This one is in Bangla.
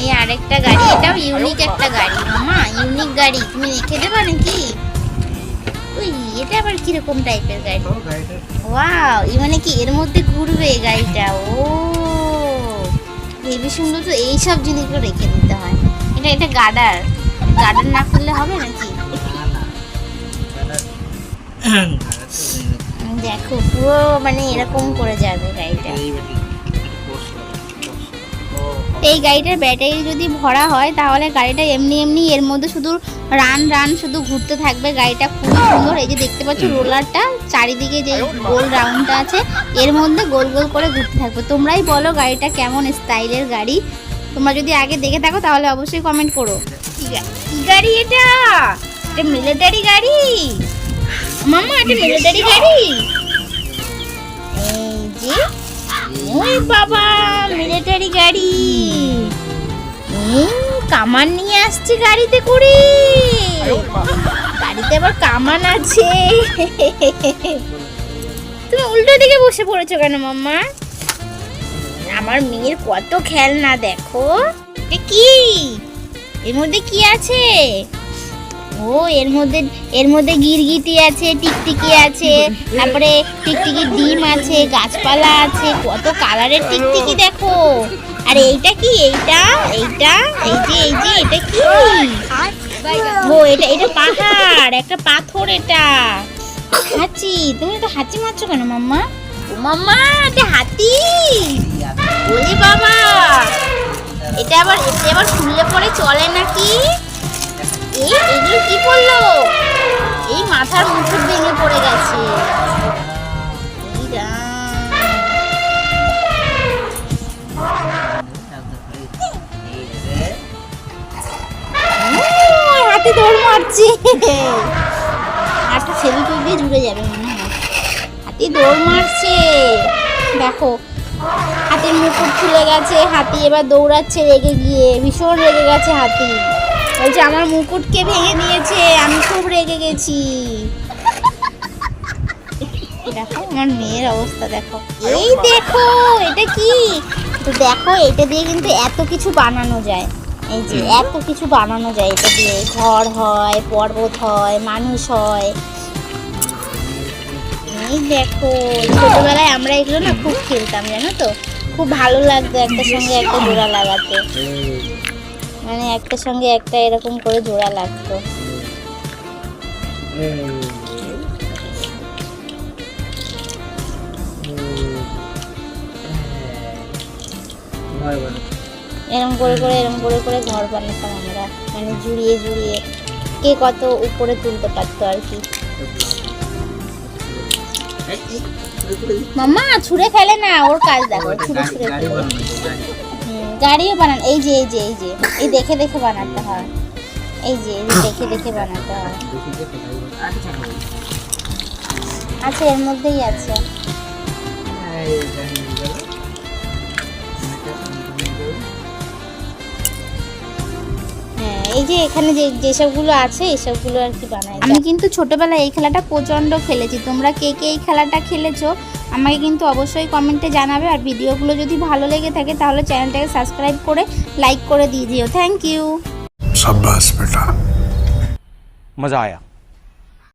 এই আরেকটা গাড়ি এটাও ইউনিক একটা গাড়ি। মামা ইউনিক গাড়ি। তুমি রেখে দেবা নাকি? ওই এটা আবার কীরকম টাইপের গাড়ি? ওয়াও এই মানে কি এর মধ্যে ঘুরবে গাড়িটা। ও হেবি সুন্দর তো এইসব জিনিসগুলো রেখে দিতে হয়। এটা এটা গার্ডার গার্ডার না করলে হবে নাকি? দেখো পুরো মানে এরকম করে যাবে গাড়িটা। এই গাড়িটার ব্যাটারি যদি ভরা হয় তাহলে গাড়িটা এমনি এমনি এর মধ্যে শুধু রান রান শুধু ঘুরতে থাকবে। গাড়িটা খুবই সুন্দর। এই যে দেখতে পাচ্ছ রোলারটা চারিদিকে যে গোল রাউন্ডটা আছে এর মধ্যে গোল গোল করে ঘুরতে থাকবে। তোমরাই বলো গাড়িটা কেমন স্টাইলের গাড়ি। তোমরা যদি আগে দেখে থাকো তাহলে অবশ্যই কমেন্ট করো। কি গাড়ি এটা? এটা মিলিটারি গাড়ি? মামা এটা মিলিটারি গাড়ি? এই যে ওই বাবা মিলিটারি গাড়ি। কামান নিয়ে আসছে গাড়িতে করে। গাড়িতে আবার কামান আছে। তুমি উল্টো দিকে বসে পড়েছো কেন, মাম্মা? আমার মেয়ের কত খেলনা দেখো। কি? এর মধ্যে কি আছে? ও, এর মধ্যে এর মধ্যে গিরগিটি আছে, টিকটিকি আছে, তারপরে টিকটিকির ডিম আছে, গাছপালা আছে, কত কালারের টিকটিকি দেখো। আর এইটা কি? এইটা এইটা, এই যে এই যে, এটা কি? ও, এটা এটা পাহাড়, একটা পাথর এটা। হাঁচি, তুমি তো হাঁচি মারছো কেন, মাম্মা? মাম্মা, এটা হাতি। ওরে বাবা। এটা আবার এটা আবার খুললে পরে চলে নাকি? হাতে দৌড় মারছে। হাতে ছেলে দিয়ে জুড়ে যাবে মনে হয়। হাতি দৌড় মারছে। দেখো হাতির মুকুট খুলে গেছে হাতি এবার দৌড়াচ্ছে রেগে গিয়ে ভীষণ রেগে গেছে হাতি। বলছে আমার মুকুটকে ভেঙে দিয়েছে আমি খুব রেগে গেছি। দেখো আমার মেয়ের অবস্থা দেখো। এই দেখো এটা কি? তো দেখো এটা দিয়ে কিন্তু এত কিছু বানানো যায়। এই যে এত কিছু বানানো যায় এটা দিয়ে। ঘর হয় পর্বত হয় মানুষ হয়। এই দেখো ছোটবেলায় আমরা এগুলো না খুব খেলতাম জানো তো? খুব ভালো লাগতো একটা সঙ্গে একটা জোড়া লাগাতে। মানে একটা সঙ্গে একটা এরকম করে জোড়া লাগতো। এরকম করে করে এরকম করে করে ঘর বানাতাম আমরা। মানে জুড়িয়ে জুড়িয়ে কে কত উপরে তুলতে পারতো আর কি। মাম্মা ছুঁড়ে ফেলে না ওর কাজ দেখো ছুঁড়ে ছুঁড়ে গাড়িও বানান এই যে এই যে এই যে এই দেখে দেখে বানাতে হয়। এই যে এই যে দেখে দেখে বানাতে হয়। আচ্ছা এর মধ্যেই আছে। এই যে এখানে যে যেসবগুলো আছে এইসবগুলো আর কি বানাই আমি কিন্তু ছোটোবেলায় এই খেলাটা প্রচণ্ড খেলেছি। তোমরা কে কে এই খেলাটা খেলেছো আমাকে কিন্তু অবশ্যই কমেন্টে জানাবে। আর ভিডিওগুলো যদি ভালো লেগে থাকে তাহলে চ্যানেলটাকে সাবস্ক্রাইব করে লাইক করে দিয়ে দিও। থ্যাংক ইউ মজা আয়া।